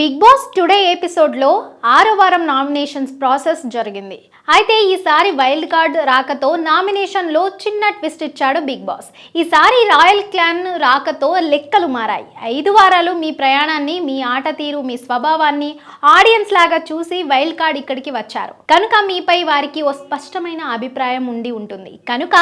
Big boss today ఎపిసోడ్లో ఆరో వారం నామినేషన్స్ ప్రాసెస్ జరిగింది. అయితే ఈసారి వైల్డ్ కార్డ్ రాకతో నామినేషన్లో చిన్న ట్విస్ట్ ఇచ్చాడు బిగ్ బాస్. ఈసారి రాయల్ క్లాన్ రాకతో లెక్కలు మారాయి. ఐదు వారాలు మీ ప్రయాణాన్ని మీ ఆట తీరు మీ స్వభావాన్ని ఆడియన్స్ లాగా చూసి వైల్డ్ కార్డ్ ఇక్కడికి వచ్చారు. కనుక మీపై వారికి ఓ స్పష్టమైన అభిప్రాయం ఉండి ఉంటుంది. కనుక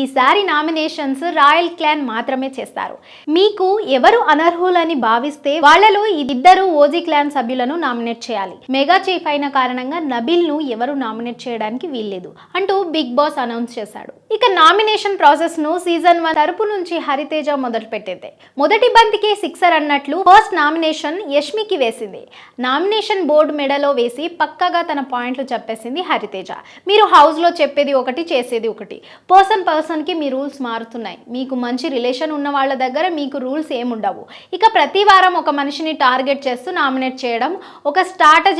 ఈసారి నామినేషన్స్ రాయల్ క్లాన్ మాత్రమే చేస్తారు. మీకు ఎవరు అనర్హులని భావిస్తే వాళ్ళలో ఇద్దరు ఓజీ క్లాన్ సభ్యులను నామినేట్ చేయాలి. మెగా చీఫ్ అయిన కారణంగా నబిల్ను ఎవరు నామినేట్ చేయడానికి వీల్లేదు అంటూ బిగ్ బాస్ అనౌన్స్ చేశాడు. ఇక నామినేషన్ ప్రాసెస్ను సీజన్ వన్ తరపు నుంచి హరితేజ మొదలు పెట్టింది మొదటి బంతికి సిక్సర్ అన్నట్లు ఫస్ట్ నామినేషన్ యష్మికి వేసింది. నామినేషన్ బోర్డు మెడలో వేసి పక్కగా తన పాయింట్లు చెప్పేసింది హరితేజ. మీరు హౌస్లో చెప్పేది ఒకటి చేసేది ఒకటి. పర్సన్ పర్సన్కి మీ రూల్స్ మారుతున్నాయి. మీకు మంచి రిలేషన్ ఉన్న వాళ్ళ దగ్గర మీకు రూల్స్ ఏముండవు. ఇక ప్రతి వారం ఒక మనిషిని టార్గెట్ చేస్తూ నామినేట్ చేయడం ఒక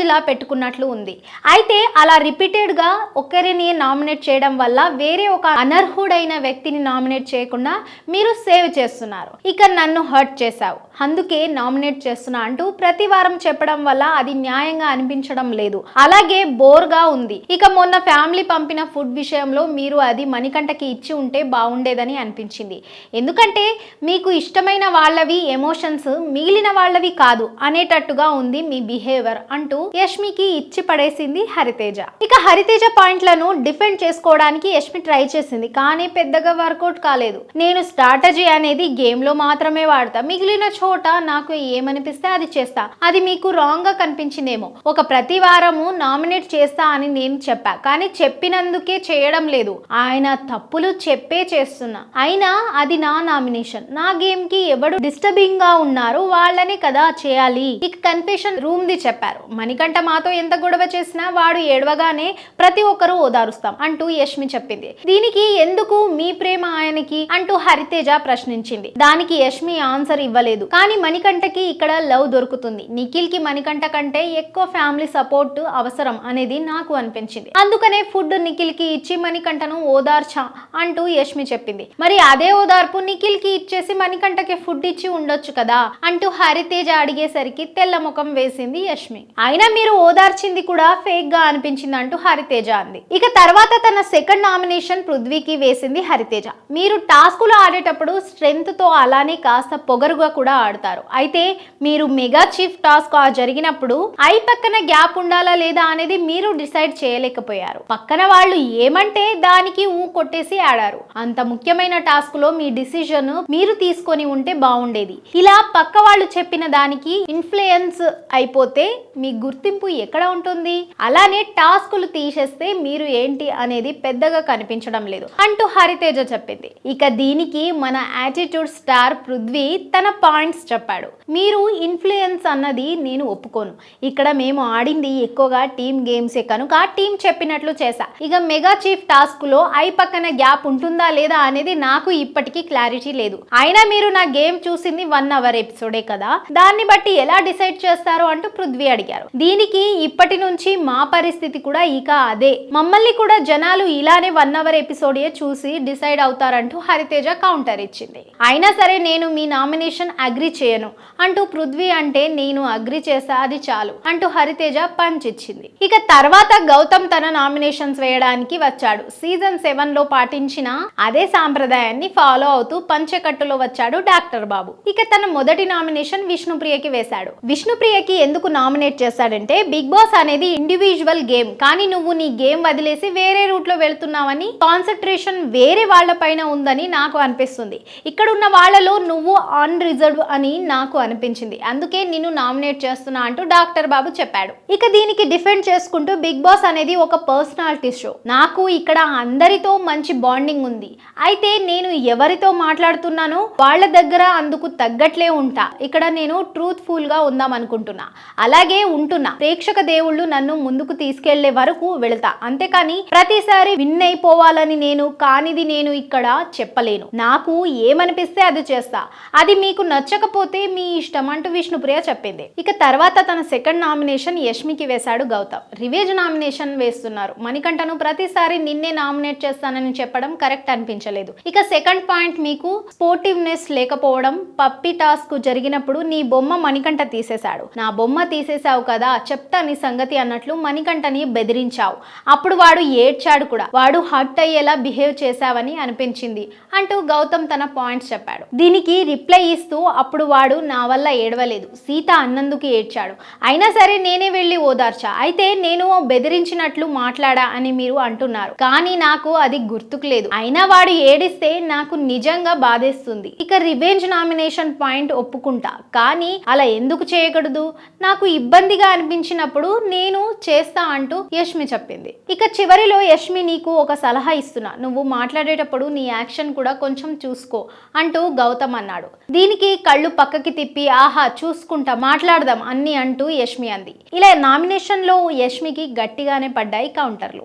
స్ట్రాటజీలా పెట్టుకున్నట్లు ఉంది. అయితే అలా రిపీటెడ్గా ఒకరిని నామినేట్ చేయడం వల్ల వేరే ఒక అనర్హుడైన వ్యక్తిని నామినేట్ చేయకుండా మీరు సేవ్ చేస్తున్నారు. ఇక నన్ను హర్ట్ చేశావు. అందుకే నామినేట్ చేస్తున్నా అంటూ ప్రతి వారం చెప్పడం వల్ల అది న్యాయంగా అనిపించడం లేదు. అలాగే బోర్గా ఉంది. ఇక మొన్న ఫ్యామిలీ పంపిన ఫుడ్ విషయంలో మీరు అది మణికంఠకి ఇచ్చి ఉంటే బాగుండేదని అనిపించింది. ఎందుకంటే మీకు ఇష్టమైన వాళ్ళవి ఎమోషన్స్ మిగిలిన వాళ్ళవి కాదు అనేటట్టుగా ఉంది మీ బిహేవియర్ అంటూ యష్మికి ఇచ్చి పడేసింది హరితేజ. ఇక హరితేజ పాయింట్లను డిఫెండ్ చేసుకోవడానికి యష్మి ట్రై చేసింది కానీ పెద్దగా వర్కౌట్ కాలేదు. నేను స్ట్రాటజీ అనేది గేమ్లో మాత్రమే వాడతా. మిగిలిన చోట నాకు ఏమనిపిస్తే అది చేస్తా. అది మీకు రాంగ్గా కనిపించిందేమో. ఒక ప్రతి వారము నామినేట్ చేస్తా అని నేను చెప్పా కానీ చెప్పినందుకే చేయడం లేదు. ఆయన తప్పులు చెప్పే చేస్తున్నా. అయినా అది నా నామినేషన్. నా గేమ్కి ఎవడు డిస్టర్బింగ్గా ఉన్నారు వాళ్ళని కదా చేయాలి. ఇక కన్ఫెషన్ రూమ్ ది చెప్పారు మణికంఠ మాతో ఎంత గొడవ చేసినా వాడు ఏడవగానే ప్రతి ఒక్కరూ ఓదారుస్తాం అంటూ యష్మి చెప్పింది. దీనికి ఎందుకు మీ ప్రేమ ఆయనకి అంటూ హరితేజ ప్రశ్నించింది. దానికి యష్మి ఆన్సర్ ఇవ్వలేదు. కానీ మణికంఠకి ఇక్కడ లవ్ దొరుకుతుంది. నిఖిల్కి మణికంఠ కంటే ఎక్కువ ఫ్యామిలీ సపోర్ట్ అవసరం అనేది నాకు అనిపించింది. అందుకనే ఫుడ్ నిఖిల్కి ఇచ్చి మణికంఠను ఓదార్చా అంటూ యష్మి చెప్పింది. మరి అదే ఓదార్పు నిఖిల్కి ఇచ్చేసి మణికంఠకి ఫుడ్ ఇచ్చి ఉండొచ్చు కదా అంటూ హరితేజ అడిగేసరికి తెల్ల ముఖం వేసింది యష్మి. అయినా మీరు ఓదార్చింది కూడా ఫేక్గా అనిపించింది అంటూ హరితేజ అంది. ఇక తర్వాత తన సెకండ్ నామినేషన్ పృథ్వీకి వేసింది హరితేజ. మీరు టాస్కులు ఆడేటప్పుడు స్ట్రెంగ్త్తో అలానే కాస్త పొగరుగా కూడా ఆడతారు. అయితే మీరు మెగా చీఫ్ టాస్క్ ఆ జరిగినప్పుడు ఐ పక్కన గ్యాప్ ఉండాలా లేదా అనేది మీరు డిసైడ్ చేయలేకపోయారు. పక్కన వాళ్ళు ఏమంటే దానికి ఊ కొట్టేసి ఆడారు. అంత ముఖ్యమైన టాస్క్లో మీ డిసిజన్ మీరు తీసుకొని ఉంటే బాగుండేది. ఇలా పక్క వాళ్ళు చెప్పిన దానికి ఇన్ఫ్లుయెన్స్ అయిపోతే మీ గుర్తు గుర్తింపు ఎక్కడ ఉంటుంది? అలానే టాస్కులు తీసేస్తే మీరు ఏంటి అనేది పెద్దగా కనిపించడం లేదు. అంటూ హరితేజ చెప్పింది. ఇక దీనికి మన యాటిట్యూడ్ స్టార్ పృథ్వీ తన పాయింట్స్ చెప్పాడు. మీరు ఇన్ఫ్లుయెన్స్ అన్నది నేను ఒప్పుకోను. ఇక్కడ మేము ఆడింది ఎక్కువగా టీమ్ గేమ్సే కనుక టీం చెప్పినట్లు చేశా. ఇక మెగా చీఫ్ టాస్క్లో ఐ పక్కన గ్యాప్ ఉంటుందా లేదా అనేది నాకు ఇప్పటికీ క్లారిటీ లేదు. అయినా మీరు నా గేమ్ చూసింది వన్ అవర్ ఎపిసోడే కదా? దాన్ని బట్టి ఎలా డిసైడ్ చేస్తారు అంటూ పృథ్వీ అడిగారు. దీనికి ఇప్పటి నుంచి మా పరిస్థితి కూడా ఇక అదే. మమ్మల్ని కూడా జనాలు ఇలానే వన్ అవర్ ఎపిసోడే చూసి డిసైడ్ అవుతారంటూ హరితేజ కౌంటర్ ఇచ్చింది. అయినా సరే నేను మీ నామినేషన్ అగ్రి చేయను. అంటూ పృథ్వీ అంటే నేను అగ్రి చేస్తా అది చాలు అంటూ హరితేజ పంచ్ ఇచ్చింది. ఇక తర్వాత గౌతమ్ తన నామినేషన్స్ వేయడానికి వచ్చాడు. సీజన్ సెవెన్లో పాటించిన అదే సాంప్రదాయాన్ని ఫాలో అవుతూ పంచకట్టులో వచ్చాడు డాక్టర్ బాబు. ఇక తన మొదటి నామినేషన్ విష్ణుప్రియకి వేశాడు. విష్ణుప్రియకి ఎందుకు నామినేట్ చేశాడు చేశాడంటే బిగ్ బాస్ అనేది ఇండివిజువల్ గేమ్ కానీ నువ్వు నీ గేమ్ వదిలేసి వేరే రూట్లో వెళ్తున్నావని కాన్సన్ట్రేషన్ వేరే వాళ్ళ పైన ఉందని నాకు అనిపిస్తుంది. ఇక్కడ ఉన్న వాళ్ళలో నువ్వు అన్ రిజర్వ్ అని నాకు అనిపించింది. అందుకే నిన్ను నామినేట్ చేస్తున్నా అంటూ డాక్టర్ బాబు చెప్పాడు. ఇక దీనికి డిఫెండ్ చేసుకుంటూ బిగ్ బాస్ అనేది ఒక పర్సనాలిటీ షో నాకు ఇక్కడ అందరితో మంచి బాండింగ్ ఉంది. అయితే నేను ఎవరితో మాట్లాడుతున్నానో వాళ్ళ దగ్గర అందుకు తగ్గట్లే ఉంటా. ఇక్కడ నేను ట్రూత్ఫుల్గా ఉందాం అనుకుంటున్నా. అలాగే ఉంటున్నా. ప్రేక్షక దేవుళ్ళు నన్ను ముందుకు తీసుకెళ్ళే వరకు వెళతా. అంతేకాని ప్రతిసారి విన్ అయిపోవాలని నేను కానిది నేను ఇక్కడ చెప్పలేను. నాకు ఏమనిపిస్తే అది చేస్తా. అది మీకు నచ్చకపోతే మీ ఇష్టం అంటూ విష్ణుప్రియ చెప్పింది. ఇక తర్వాత తన సెకండ్ నామినేషన్ యష్మికి వేశాడు గౌతమ్. రివేజ్ నామినేషన్ వేస్తున్నారు. మణికంఠను ప్రతిసారి నిన్నే నామినేట్ చేస్తానని చెప్పడం కరెక్ట్ అనిపించలేదు. ఇక సెకండ్ పాయింట్ మీకు స్పోర్టివ్నెస్ లేకపోవడం పప్పి టాస్క్ జరిగినప్పుడు నీ బొమ్మ మణికంఠ తీసేశాడు. నా బొమ్మ తీసేశావు కదా చెప్తా నీ సంగతి అన్నట్లు మణికంఠని బెదిరించావు. అప్పుడు వాడు ఏడ్చాడు కూడా. వాడు హర్ట్ అయ్యేలా బిహేవ్ చేశావని అనిపించింది అంటూ గౌతమ్ తన పాయింట్స్ చెప్పాడు. దీనికి రిప్లై ఇస్తూ అప్పుడు వాడు నా వల్ల ఏడవలేదు. సీత అన్నందుకు ఏడ్చాడు. అయినా సరే నేనే వెళ్ళి ఓదార్చా. అయితే నేను బెదిరించినట్లు మాట్లాడా అని మీరు అంటున్నారు. కానీ నాకు అది గుర్తుకు లేదు. అయినా వాడు ఏడిస్తే నాకు నిజంగా బాధేస్తుంది. ఇక రివెంజ్ నామినేషన్ పాయింట్ ఒప్పుకుంటా. కానీ అలా ఎందుకు చేయకూడదు? నాకు ఇబ్బందిగా అనిపించినప్పుడు నేను చేస్తా అంటూ యష్మి చెప్పింది. ఇక చివరిలో యష్మి నీకు ఒక సలహా ఇస్తున్నా. నువ్వు మాట్లాడేటప్పుడు నీ యాక్షన్ కూడా కొంచెం చూసుకో అంటూ గౌతమ్ అన్నాడు. దీనికి కళ్ళు పక్కకి తిప్పి ఆహా చూసుకుంటా మాట్లాడదాం అన్ని అంటూ యష్మి అంది. ఇలా నామినేషన్లో యష్మికి గట్టిగానే పడ్డాయి కౌంటర్లు.